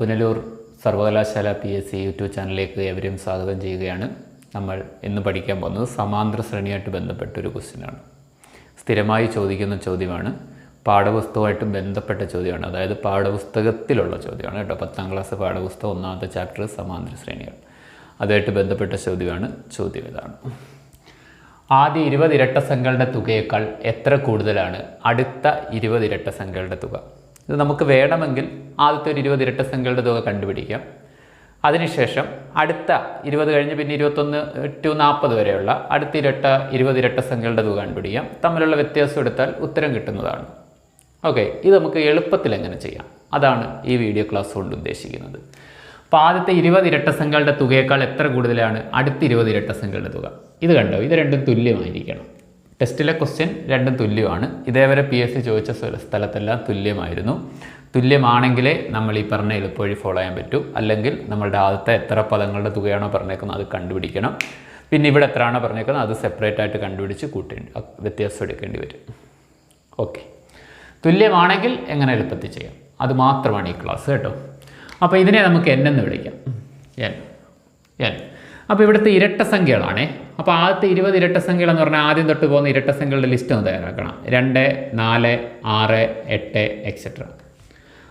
പുനലൂർ സർവകലാശാല P S C YouTube ചാനലിലേക്ക് എവരെയും സ്വാഗതം ചെയ്യുകയാണ്. നമ്മൾ ഇന്ന് പഠിക്കാൻ പോകുന്നത് സമാന്തര ശ്രേണിയായിട്ട് ബന്ധപ്പെട്ട ഒരു ക്വസ്റ്റ്യനാണ് സ്ഥിരമായി ചോദിക്കുന്ന ചോദ്യമാണ്. പാഠപുസ്തകമായിട്ട് ബന്ധപ്പെട്ട ചോദ്യമാണ്. അതായത് പാഠപുസ്തകത്തിലുള്ള ചോദ്യമാണ് കേട്ടോ. പത്താം ക്ലാസ് പാഠപുസ്തകം ഒന്നാമത്തെ ചാപ്റ്റർ സമാന്തര ശ്രേണികൾ അതുമായിട്ട് ബന്ധപ്പെട്ട ചോദ്യമാണ്. ചോദ്യം ഇതാണ്. ആദ്യ ഇരുപത് ഇരട്ട സംഖ്യകളുടെ തുകയേക്കാൾ എത്ര കൂടുതലാണ്? അടുത്ത ഇരുപത് ഇരട്ട സംഖ്യകളുടെ തുക. ഇത് നമുക്ക് വേണമെങ്കിൽ ആദ്യത്തെ ഒരു ഇരുപത് ഇരട്ട സംഖ്യകളുടെ തുക കണ്ടുപിടിക്കാം. അതിനുശേഷം അടുത്ത ഇരുപത് കഴിഞ്ഞ് പിന്നെ ഇരുപത്തൊന്ന് ടു നാൽപ്പത് വരെയുള്ള അടുത്ത ഇരട്ട ഇരുപത് ഇരട്ട സംഖ്യകളുടെ തുക കണ്ടുപിടിക്കാം. തമ്മിലുള്ള വ്യത്യാസം എടുത്താൽ ഉത്തരം കിട്ടുന്നതാണ്. ഓക്കെ ഇത് നമുക്ക് എളുപ്പത്തിൽ എങ്ങനെ ചെയ്യാം? അതാണ് ഈ വീഡിയോ ക്ലാസ് കൊണ്ട് ഉദ്ദേശിക്കുന്നത്. അപ്പോൾ ആദ്യത്തെ ഇരുപത് ഇരട്ട സംഖ്യകളുടെ തുകയേക്കാൾ എത്ര കൂടുതലാണ് അടുത്ത ഇരുപത് ഇരട്ട സംഖ്യകളുടെ തുക? ഇത് കണ്ടോ? ഇത് രണ്ടും തുല്യമായിരിക്കണം. ടെസ്റ്റിലെ ക്വസ്റ്റ്യൻ രണ്ടും തുല്യമാണ്. ഇതേവരെ പി എസ് സി ചോദിച്ച സ്ഥല- സ്ഥലത്തെല്ലാം തുല്യമായിരുന്നു. തുല്യമാണെങ്കിലേ നമ്മൾ ഈ പറഞ്ഞ എളുപ്പവഴി ഫോളോ ചെയ്യാൻ പറ്റൂ. അല്ലെങ്കിൽ നമ്മളുടെ ആദ്യത്തെ എത്ര പദങ്ങളുടെ തുകയാണോ പറഞ്ഞേക്കുന്നത് അത് കണ്ടുപിടിക്കണം. പിന്നെ ഇവിടെ എത്രയാണോ പറഞ്ഞേക്കുന്നത് അത് സെപ്പറേറ്റ് ആയിട്ട് കണ്ടുപിടിച്ച് കൂട്ടേണ്ടി വ്യത്യാസം എടുക്കേണ്ടി വരും. ഓക്കെ തുല്യമാണെങ്കിൽ എങ്ങനെ എളുപ്പത്തിൽ ചെയ്യാം? അത് മാത്രമാണ് ഈ ക്ലാസ് കേട്ടോ. അപ്പോൾ ഇതിനെ നമുക്ക് എൻ എന്ന് വിളിക്കാം. എൻ എൻ അപ്പോൾ ഇവിടുത്തെ ഇരട്ട സംഖ്യകളാണേ. അപ്പോൾ ആദ്യത്തെ ഇരുപത് ഇരട്ട സംഖ്യകൾ എന്ന് പറഞ്ഞാൽ ആദ്യം തൊട്ട് പോകുന്ന ഇരട്ട സംഖ്യകളുടെ ലിസ്റ്റ് ഒന്ന് തയ്യാറാക്കണം. രണ്ട് നാല് ആറ് എട്ട് എക്സെട്ര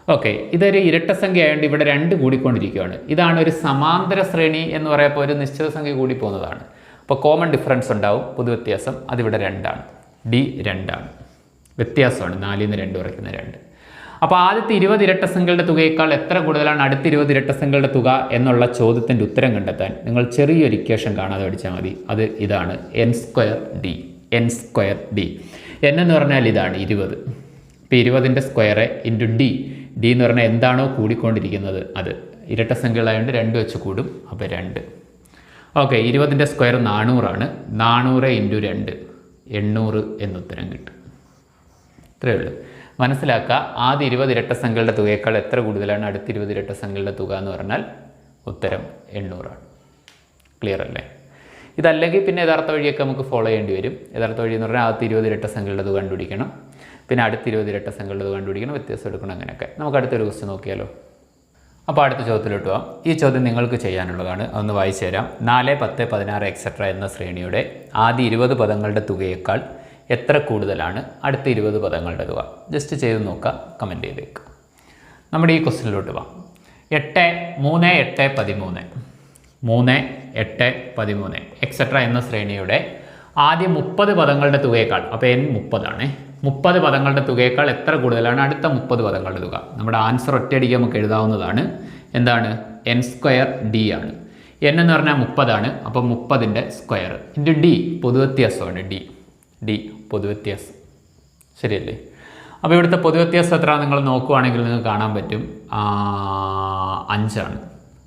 ഓക്കെ ഇതൊരു ഇരട്ട സംഖ്യ ആയതുകൊണ്ട് ഇവിടെ രണ്ട് കൂടിക്കൊണ്ടിരിക്കുകയാണ് ഇതാണ് ഒരു സമാന്തര ശ്രേണി എന്ന് പറയുമ്പോൾ ഒരു നിശ്ചിത സംഖ്യ കൂടി പോകുന്നതാണ്. അപ്പോൾ കോമൺ ഡിഫറൻസ് ഉണ്ടാവും പൊതുവ്യത്യാസം അതിവിടെ രണ്ടാണ്. ഡി രണ്ടാണ്. വ്യത്യാസമാണ് നാലിൽ നിന്ന് രണ്ട് കുറയ്ക്കുന്ന രണ്ട്. അപ്പോൾ ആദ്യത്തെ ഇരുപത് ഇരട്ട സംഖ്യകളുടെ തുകയേക്കാൾ എത്ര കൂടുതലാണ് അടുത്ത ഇരുപത് ഇരട്ട സംഖ്യകളുടെ തുക എന്നുള്ള ചോദ്യത്തിന്റെ ഉത്തരം കണ്ടെത്താൻ നിങ്ങൾ ചെറിയൊരു ഇക്വേഷൻ കാണാതെ പഠിച്ചാൽ മതി. അത് ഇതാണ് n square d n square d n എന്ന് പറഞ്ഞാൽ ഇതാണ് ഇരുപത്. ഇപ്പോൾ ഇരുപതിന്റെ സ്ക്വയർ ഇന്റു ഡി ഡി എന്ന് പറഞ്ഞാൽ എന്താണോ കൂടിക്കൊണ്ടിരിക്കുന്നത്. അത് ഇരട്ട സംഖ്യകളായതുകൊണ്ട് രണ്ട് വെച്ച് കൂടും. അപ്പോൾ രണ്ട്. ഓക്കെ ഇരുപതിന്റെ സ്ക്വയർ നാനൂറാണ്. നാനൂറ് ഇന്റു രണ്ട്. എണ്ണൂറ് എന്നുത്തരം കിട്ടും. ഇത്രയേ ഉള്ളൂ. മനസ്സിലാക്കുക ആദ്യ ഇരുപത് ഇരട്ട സംഖ്യകളുടെ തുകയേക്കാൾ എത്ര കൂടുതലാണ് അടുത്ത ഇരുപത് ഇരട്ട സംഖ്യകളുടെ തുക എന്ന് പറഞ്ഞാൽ ഉത്തരം എണ്ണൂറാണ്. ക്ലിയർ അല്ലേ? ഇതല്ലെങ്കിൽ പിന്നെ യഥാർത്ഥ വഴിയൊക്കെ നമുക്ക് ഫോളോ ചെയ്യേണ്ടി വരും. യഥാർത്ഥ വഴി എന്ന് പറഞ്ഞാൽ ആദ്യത്തെ ഇരുപത് ഇരട്ട സംഖ്യകളുടെ തുക കണ്ടുപിടിക്കണം. പിന്നെ അടുത്ത ഇരുപത് ഇരട്ട സംഖ്യകളുടെ തുക കണ്ടുപിടിക്കണം. വ്യത്യാസം എടുക്കണം അങ്ങനെയൊക്കെ. നമുക്ക് അടുത്തൊരു ക്വസ്റ്റ്യൻ നോക്കിയാലോ? അപ്പോൾ അടുത്ത ചോദ്യത്തിലോട്ട് പോകാം ഈ ചോദ്യം നിങ്ങൾക്ക് ചെയ്യാനുള്ളതാണ്. അതൊന്ന് വായിച്ചു തരാം. നാല് പത്ത് പതിനാറ് എക്സെട്ര എന്ന ശ്രേണിയുടെ ആദ്യ ഇരുപത് പദങ്ങളുടെ തുകയേക്കാൾ എത്ര കൂടുതലാണ്? അടുത്ത ഇരുപത് പദങ്ങളുടെ തുക ജസ്റ്റ് ചെയ്ത് നോക്കുക കമന്റ് ചെയ്തേക്കുക നമ്മുടെ ഈ ക്വസ്റ്റ്യനിലോട്ട് വാ. എട്ട് മൂന്ന് എട്ട് പതിമൂന്ന്. മൂന്ന് എട്ട് പതിമൂന്ന് എക്സെട്ര എന്ന ശ്രേണിയുടെ ആദ്യ മുപ്പത് പദങ്ങളുടെ തുകയേക്കാൾ അപ്പോൾ എൻ മുപ്പതാണ്. മുപ്പത് പദങ്ങളുടെ തുകയേക്കാൾ എത്ര കൂടുതലാണ്? അടുത്ത മുപ്പത് പദങ്ങളുടെ തുക. നമ്മുടെ ആൻസർ ഒറ്റയടിക്ക് നമുക്ക് എഴുതാവുന്നതാണ്. എന്താണ്? എൻ സ്ക്വയർ ഡി ആണ്. എൻ എന്ന് പറഞ്ഞാൽ മുപ്പതാണ്. അപ്പോൾ മുപ്പതിന്റെ സ്ക്വയർ ഇന്റു ഡി പൊതുവ്യത്യാസമാണ്. ഡി ഡി പൊതുവ്യത്യാസം. ശരിയല്ലേ? അപ്പോൾ ഇവിടുത്തെ പൊതുവ്യത്യാസം എത്ര നിങ്ങൾ നോക്കുവാണെങ്കിൽ നിങ്ങൾക്ക് കാണാൻ പറ്റും. അഞ്ചാണ്.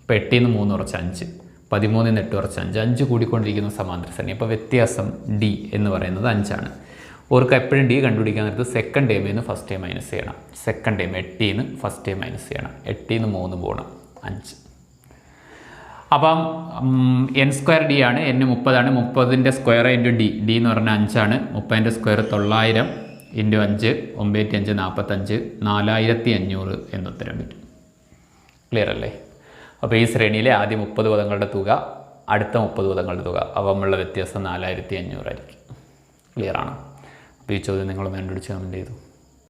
ഇപ്പോൾ എട്ടിൽ നിന്ന് മൂന്ന് കുറച്ച് അഞ്ച്. പതിമൂന്നിൽ നിന്ന് എട്ട് കുറച്ച് അഞ്ച്. അഞ്ച് കൂടിക്കൊണ്ടിരിക്കുന്ന സമാന്തര ശ്രേണി. അപ്പോൾ വ്യത്യാസം ഡി എന്ന് പറയുന്നത് അഞ്ചാണ്. ഓർക്ക് എപ്പോഴും ഡി കണ്ടുപിടിക്കാൻ നേരത്ത് സെക്കൻഡ് ടൈമിൽ നിന്ന് ഫസ്റ്റ് ടൈം മൈനസ് ചെയ്യണം. സെക്കൻഡ് ടൈം എട്ടിൽ നിന്ന് ഫസ്റ്റ് ടൈം മൈനസ് ചെയ്യണം. എട്ടിൽ നിന്ന് മൂന്ന് പോകണം അഞ്ച്. അപ്പം എൻ സ്ക്വയർ ഡി ആണ് എൻ മുപ്പതാണ് മുപ്പതിന്റെ സ്ക്വയർ ഇന്റു ഡി ഡി എന്ന് പറഞ്ഞാൽ അഞ്ചാണ്. മുപ്പതിന്റെ സ്ക്വയർ തൊള്ളായിരം ഇന്റു അഞ്ച് ഒമ്പത്തി അഞ്ച് നാൽപ്പത്തഞ്ച് നാലായിരത്തി അഞ്ഞൂറ് എന്നുത്തരം വരും. ക്ലിയർ അല്ലേ? അപ്പോൾ ഈ ശ്രേണിയിലെ ആദ്യ മുപ്പത് പദങ്ങളുടെ തുക അടുത്ത മുപ്പത് പദങ്ങളുടെ തുക അവ തമ്മിലുള്ള വ്യത്യാസം നാലായിരത്തി അഞ്ഞൂറായിരിക്കും. ക്ലിയർ ആണ്? അപ്പോൾ ഈ ചോദ്യം നിങ്ങൾ കണ്ടുപിടിച്ച് കമന്റ് ചെയ്തു.